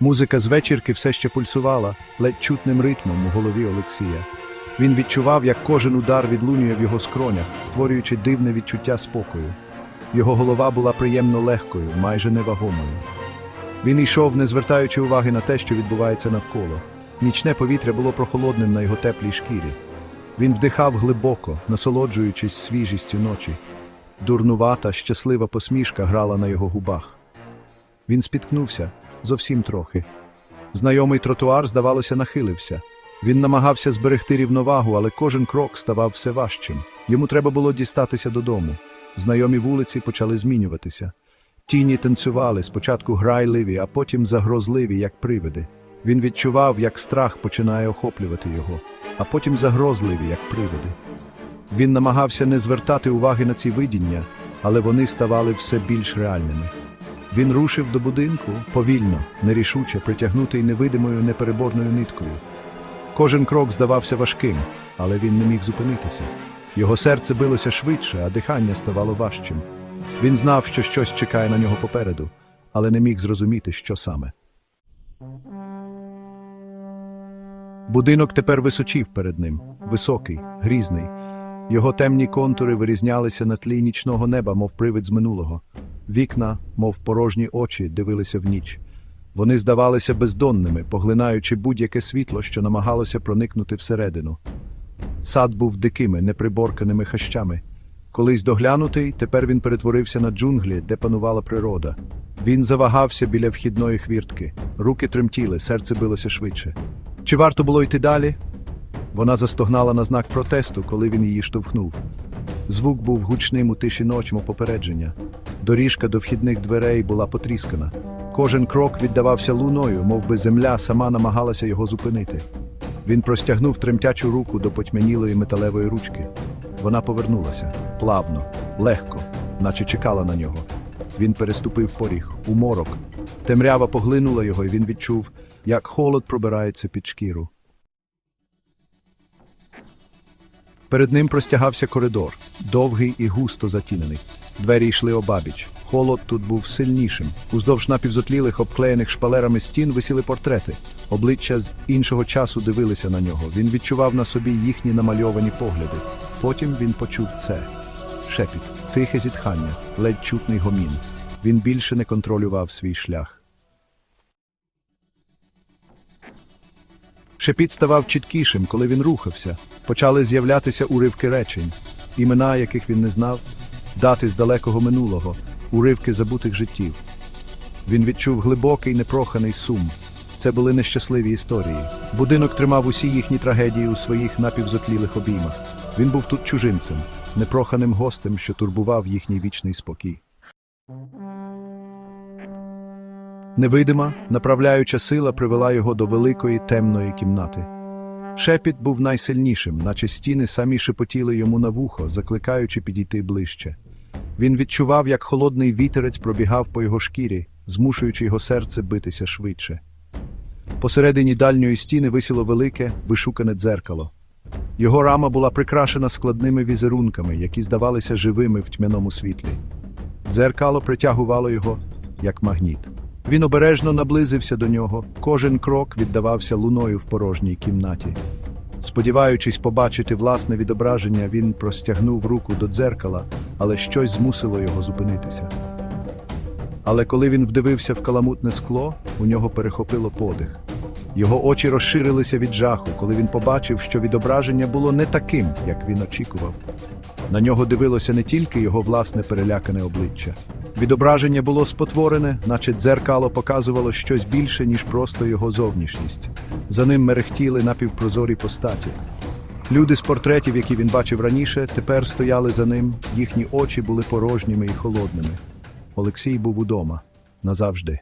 Музика з вечірки все ще пульсувала, ледь чутним ритмом у голові Олексія. Він відчував, як кожен удар відлунює в його скронях, створюючи дивне відчуття спокою. Його голова була приємно легкою, майже невагомою. Він йшов, не звертаючи уваги на те, що відбувається навколо. Нічне повітря було прохолодним на його теплій шкірі. Він вдихав глибоко, насолоджуючись свіжістю ночі. Дурнувата, щаслива посмішка грала на його губах. Він спіткнувся зовсім трохи. Знайомий тротуар, здавалося, нахилився. Він намагався зберегти рівновагу, але кожен крок ставав все важчим. Йому треба було дістатися додому. Знайомі вулиці почали змінюватися. Тіні танцювали, спочатку грайливі, а потім загрозливі, як привиди. Він відчував, як страх починає охоплювати його, а потім загрозливі, як привиди. Він намагався не звертати уваги на ці видіння, але вони ставали все більш реальними. Він рушив до будинку повільно, нерішуче, притягнутий невидимою непереборною ниткою. Кожен крок здавався важким, але він не міг зупинитися. Його серце билося швидше, а дихання ставало важчим. Він знав, що щось чекає на нього попереду, але не міг зрозуміти, що саме. Будинок тепер височів перед ним, високий, грізний. Його темні контури вирізнялися на тлі нічного неба, мов привид з минулого. Вікна, мов порожні очі, дивилися в ніч. Вони здавалися бездонними, поглинаючи будь-яке світло, що намагалося проникнути всередину. Сад був дикими, неприборканими хащами. Колись доглянутий, тепер він перетворився на джунглі, де панувала природа. Він завагався біля вхідної хвіртки. Руки тремтіли, серце билося швидше. Чи варто було йти далі? Вона застогнала на знак протесту, коли він її штовхнув. Звук був гучним у тиші ночі, попередження. Доріжка до вхідних дверей була потріскана. Кожен крок віддавався луною, мов би земля сама намагалася його зупинити. Він простягнув тремтячу руку до потьмянілої металевої ручки. Вона повернулася плавно, легко, наче чекала на нього. Він переступив поріг, у морок. Темрява поглинула його, і він відчув, як холод пробирається під шкіру. Перед ним простягався коридор, довгий і густо затінений. Двері йшли обабіч. Холод тут був сильнішим. Уздовж напівзотлілих, обклеєних шпалерами стін висіли портрети. Обличчя з іншого часу дивилися на нього. Він відчував на собі їхні намальовані погляди. Потім він почув це. Шепіт, тихе зітхання, ледь чутний гомін. Він більше не контролював свій шлях. Шепіт ставав чіткішим, коли він рухався. Почали з'являтися уривки речень, імена, яких він не знав, дати з далекого минулого, уривки забутих життів. Він відчув глибокий, непроханий сум. Це були нещасливі історії. Будинок тримав усі їхні трагедії у своїх напівзотлілих обіймах. Він був тут чужинцем, непроханим гостем, що турбував їхній вічний спокій. Невидима, направляюча сила привела його до великої темної кімнати. Шепіт був найсильнішим, наче стіни самі шепотіли йому на вухо, закликаючи підійти ближче. Він відчував, як холодний вітерець пробігав по його шкірі, змушуючи його серце битися швидше. Посередині дальньої стіни висіло велике, вишукане дзеркало. Його рама була прикрашена складними візерунками, які здавалися живими в тьмяному світлі. Дзеркало притягувало його, як магніт. Він обережно наблизився до нього, кожен крок віддавався луною в порожній кімнаті. Сподіваючись побачити власне відображення, він простягнув руку до дзеркала, але щось змусило його зупинитися. Але коли він вдивився в каламутне скло, у нього перехопило подих. Його очі розширилися від жаху, коли він побачив, що відображення було не таким, як він очікував. На нього дивилося не тільки його власне перелякане обличчя. Відображення було спотворене, наче дзеркало показувало щось більше, ніж просто його зовнішність. За ним мерехтіли напівпрозорі постаті. Люди з портретів, які він бачив раніше, тепер стояли за ним, їхні очі були порожніми і холодними. Олексій був удома назавжди.